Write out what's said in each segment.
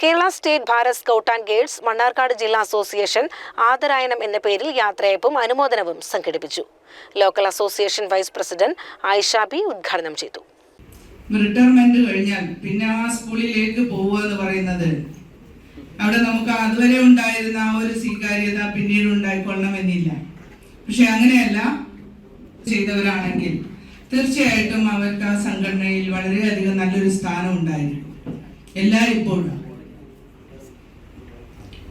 Kerala state Bharat scout and guides Mannarkkad ജില്ലാ association ആദരായനം എന്ന പേരിൽ യാത്രയപ്പും അനുമോദനവും സംഘടിപ്പിച്ചു. Local association vice president Ayisha B ഉദ്ഘാടനം ചെയ്തു. റിട്ടയർമെന്റ് കഴിഞ്ഞാൽ പിന്നെ ആ സ്കൂളിലേക്ക് പോവുക എന്ന് പറയുന്നത് അവിടെ നമുക്ക് അതുവരെ ഉണ്ടായിരുന്ന ആ ഒരു സ്വീകാര്യത പിന്നീട് ഉണ്ടായിക്കൊള്ളണമെന്നില്ല. പക്ഷെ അങ്ങനെയല്ല ചെയ്തവരാണെങ്കിൽ തീർച്ചയായിട്ടും അവർക്ക് ആ സംഘടനയിൽ വളരെയധികം നല്ലൊരു സ്ഥാനം ഉണ്ടായിരുന്നു എല്ലായ്പ്പോഴും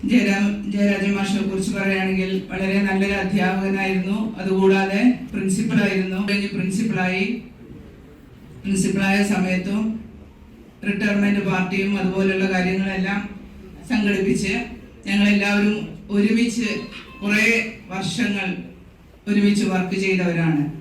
ജയരാം ജയരാജൻ മാഷിനെ കുറിച്ച് പറയുകയാണെങ്കിൽ വളരെ നല്ലൊരു അധ്യാപകനായിരുന്നു. അതുകൂടാതെ പ്രിൻസിപ്പളായിരുന്നു. കഴിഞ്ഞ് പ്രിൻസിപ്പളായി. പ്രിൻസിപ്പളായ സമയത്തും റിട്ടയർമെന്റ് പാർട്ടിയും അതുപോലെയുള്ള കാര്യങ്ങളെല്ലാം സംഘടിപ്പിച്ച് ഞങ്ങളെല്ലാവരും ഒരുമിച്ച് കുറേ വർഷങ്ങൾ ഒരുമിച്ച് വർക്ക് ചെയ്തവരാണ്.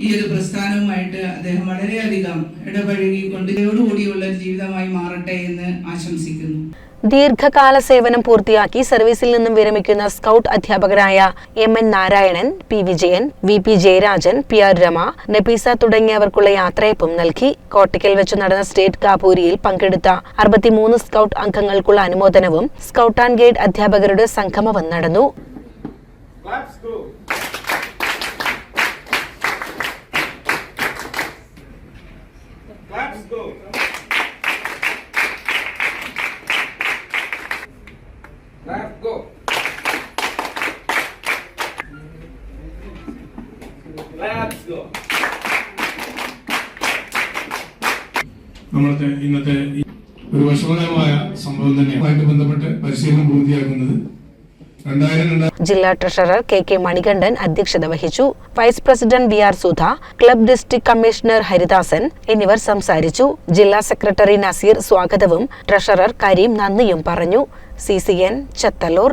ഈ ഒരു പ്രസ്ഥാനവുമായിട്ട് അദ്ദേഹം വളരെയധികം ഇടപഴകി ഇതോടുകൂടിയുള്ള ജീവിതമായി മാറട്ടെ എന്ന് ആശംസിക്കുന്നു. ദീർഘകാല സേവനം പൂർത്തിയാക്കി സർവീസിൽ നിന്നും വിരമിക്കുന്ന സ്കൗട്ട് അധ്യാപകരായ M N Narayanan P Vijayan V P Jayarajan P R Rama Nabeesa തുടങ്ങിയവർക്കുള്ള യാത്രയപ്പും നൽകി കോട്ടയ്ക്കൽ വെച്ച് നടന്ന സ്റ്റേറ്റ് കാപൂരിയിൽ പങ്കെടുത്ത അറുപത്തിമൂന്ന് സ്കൗട്ട് അംഗങ്ങൾക്കുള്ള അനുമോദനവും സ്കൗട്ട് ആൻഡ് ഗൈഡ് അധ്യാപകരുടെ സംഗമവും നടന്നു Let's go. Claps go. നമ്മളത്തെ ഇന്നത്തെ ഒരു വിഷമകരമായ സംഭവം തന്നെയുമായിട്ട് ബന്ധപ്പെട്ട് പരിശീലനം പൂർത്തിയാക്കുന്നത്. ജില്ലാ ട്രഷറർ കെ കെ മണികണ്ഠൻ അധ്യക്ഷത വഹിച്ചു. Vice president V R Sudha club district commissioner Haridasan എന്നിവർ സംസാരിച്ചു. ജില്ലാ സെക്രട്ടറി നസീർ സ്വാഗതവും ട്രഷറർ കരീം നന്ദിയും പറഞ്ഞു. C C N Chathallur